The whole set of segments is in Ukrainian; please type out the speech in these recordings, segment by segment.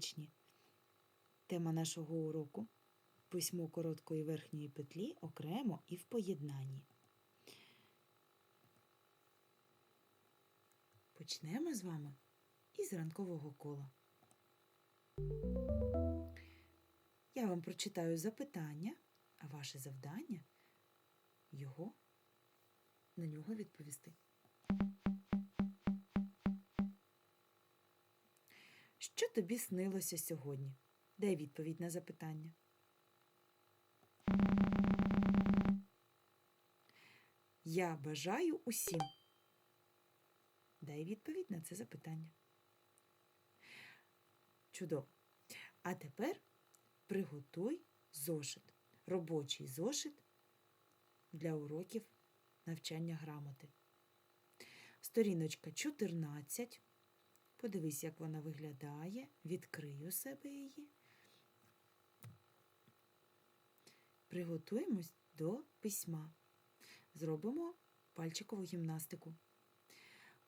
учні. Тема нашого уроку письмо короткої верхньої петлі окремо і в поєднанні. Почнемо з вами із ранкового кола. Я вам прочитаю запитання, а ваше завдання його на нього відповісти. Що тобі снилося сьогодні? Дай відповідь на запитання. Я бажаю усім. Дай відповідь на це запитання. Чудово. А тепер приготуй зошит. Робочий зошит для уроків навчання грамоти. Сторіночка 14. Подивись, як вона виглядає. Відкрию себе її. Приготуємось до письма. Зробимо пальчикову гімнастику.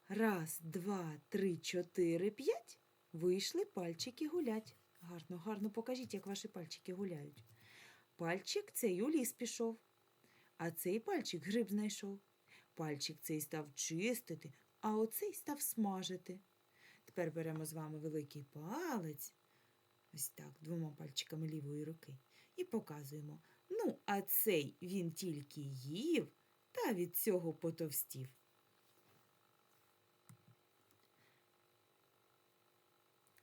Раз, два, три, чотири, п'ять. Вийшли пальчики гулять. Гарно, гарно покажіть, як ваші пальчики гуляють. Пальчик цей у ліс пішов, а цей пальчик гриб знайшов. Пальчик цей став чистити, а оцей став смажити. Тепер беремо з вами великий палець, ось так, двома пальчиками лівої руки, і показуємо. Ну, а цей він тільки їв та від цього потовстів.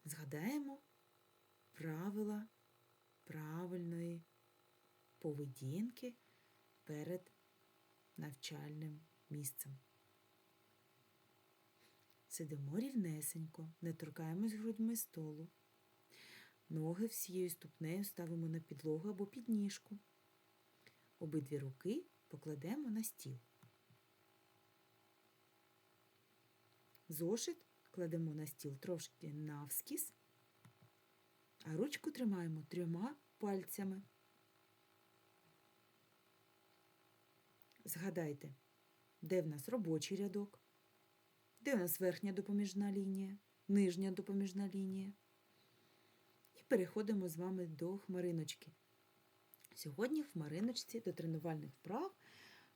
Згадаємо правила правильної поведінки перед навчальним місцем. Сидимо рівнесенько, не торкаємось грудьми столу. Ноги всією ступнею ставимо на підлогу або підніжку. Обидві руки покладемо на стіл. Зошит кладемо на стіл трошки навскіз, а ручку тримаємо трьома пальцями. Згадайте, де в нас робочий рядок, де у нас верхня допоміжна лінія, нижня допоміжна лінія. І переходимо з вами до хмариночки. Сьогодні в хмариночці до тренувальних вправ,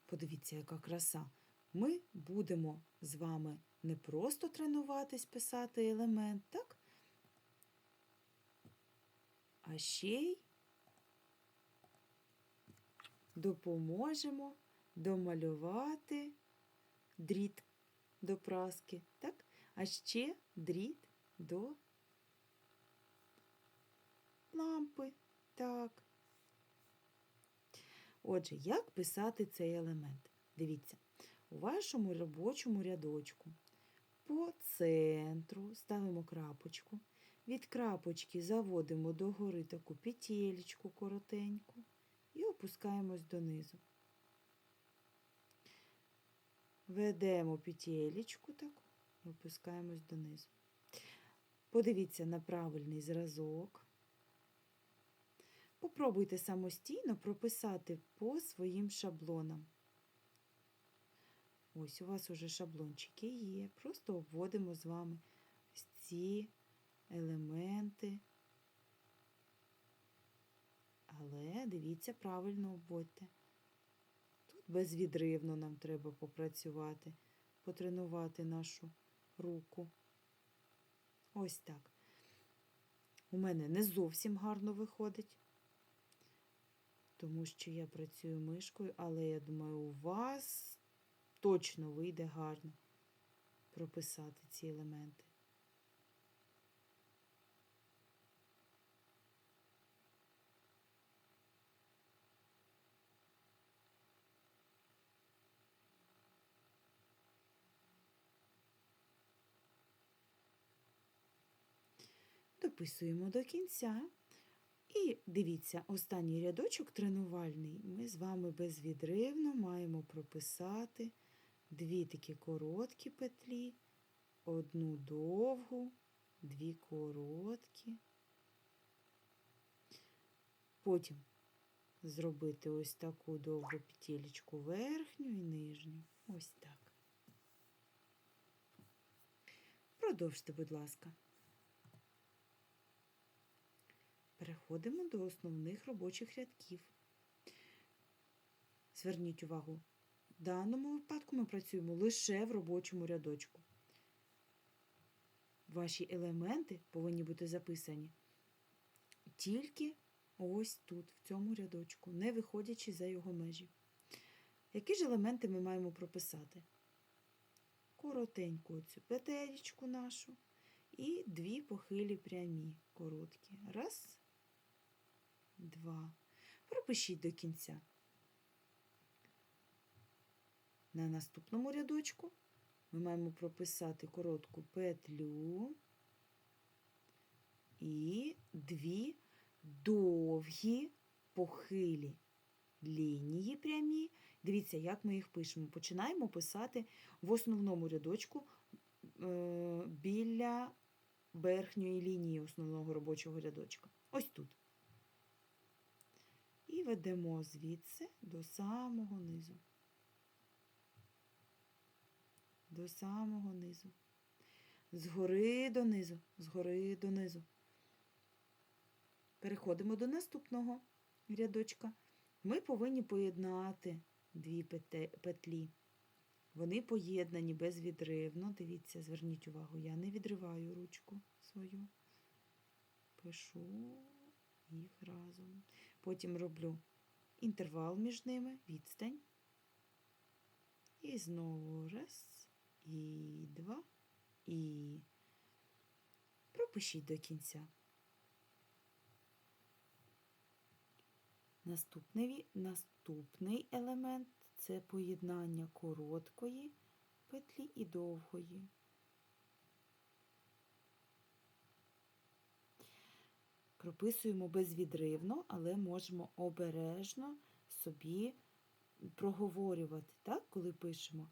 подивіться, яка краса, ми будемо з вами не просто тренуватись, писати елемент, так? А ще й допоможемо домалювати дріт до праски, так? А ще дріт до лампи. Так. Отже, як писати цей елемент? Дивіться, у вашому робочому рядочку по центру ставимо крапочку. Від крапочки заводимо догори таку петелечку коротеньку і опускаємось донизу. Ведемо петелечку таку і опускаємось донизу. Подивіться на правильний зразок. Попробуйте самостійно прописати по своїм шаблонам. Ось у вас уже шаблончики є. Просто обводимо з вами ці елементи. Але дивіться, правильно обводьте. Безвідривно нам треба попрацювати, потренувати нашу руку. Ось так. У мене не зовсім гарно виходить, тому що я працюю мишкою, але я думаю, у вас точно вийде гарно прописати ці елементи. Дописуємо до кінця. І дивіться, останній рядочок тренувальний. Ми з вами безвідривно маємо прописати дві такі короткі петлі, одну довгу, дві короткі. Потім зробити ось таку довгу петелечку верхню і нижню. Ось так. Продовжте, будь ласка. Переходимо до основних робочих рядків. Зверніть увагу, в даному випадку ми працюємо лише в робочому рядочку. Ваші елементи повинні бути записані тільки ось тут, в цьому рядочку, не виходячи за його межі. Які ж елементи ми маємо прописати? Коротеньку цю петелечку нашу і дві похилі прямі короткі. Раз, два. Пропишіть до кінця. На наступному рядочку ми маємо прописати коротку петлю і дві довгі похилі лінії прямі. Дивіться, як ми їх пишемо. Починаємо писати в основному рядочку е, біля верхньої лінії основного робочого рядочка. Ось тут. І ведемо звідси до самого низу. До самого низу. Згори донизу, згори донизу. Переходимо до наступного рядочка. Ми повинні поєднати дві петлі. Вони поєднані безвідривно. Дивіться, зверніть увагу, я не відриваю ручку свою. Пишу їх разом. Потім роблю інтервал між ними, відстань. І знову раз, і два, і пропишіть до кінця. Наступний, наступний елемент це поєднання короткої петлі і довгої. Прописуємо безвідривно, але можемо обережно собі проговорювати, так, коли пишемо.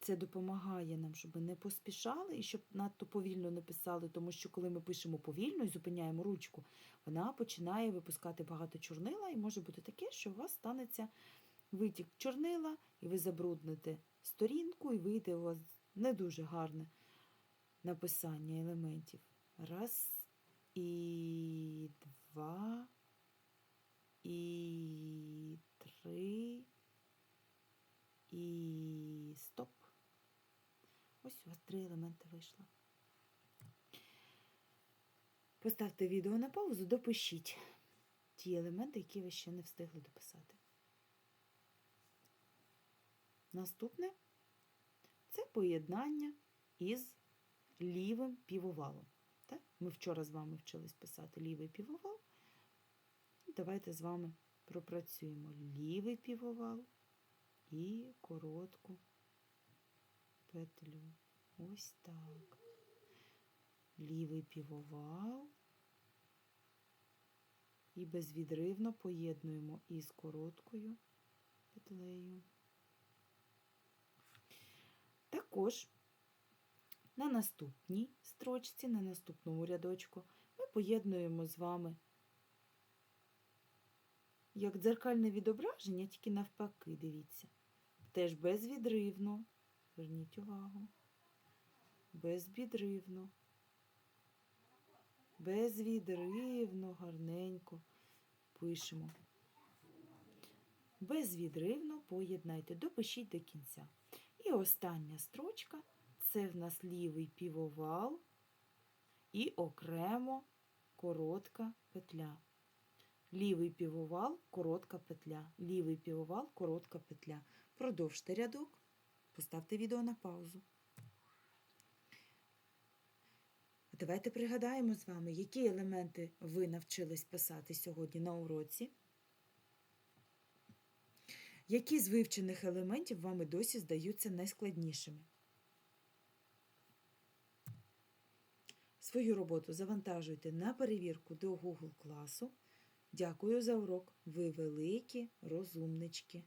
Це допомагає нам, щоб ми не поспішали і щоб надто повільно не писали, тому що коли ми пишемо повільно і зупиняємо ручку, вона починає випускати багато чорнила, і може бути таке, що у вас станеться витік чорнила, і ви забрудните сторінку, і вийде у вас не дуже гарне написання елементів. Раз, і два, і три, і стоп. Ось вас вийшло. Поставте відео на паузу, допишіть ті елементи, які ви ще не встигли дописати. Наступне це поєднання із лівим півовалом. Так? Ми вчора з вами вчились писати лівий півовал. Давайте з вами пропрацюємо лівий півовал і коротку петлю. Ось так. Лівий півовал і безвідривно поєднуємо із короткою петлею. Також на наступній строчці, на наступному рядочку ми поєднуємо з вами як дзеркальне відображення, тільки навпаки, дивіться. Теж безвідривно. Зверніть увагу. Безвідривно. Безвідривно, гарненько пишемо. Безвідривно поєднайте, допишіть до кінця. І остання строчка це в нас лівий півовал і окремо коротка петля. Лівий півовал, коротка петля. Лівий півовал, коротка петля. Продовжте рядок. Поставте відео на паузу. Давайте пригадаємо з вами, які елементи ви навчились писати сьогодні на уроці. Які з вивчених елементів вам і досі здаються найскладнішими? Свою роботу завантажуйте на перевірку до Google класу. Дякую за урок. Ви великі розумнички.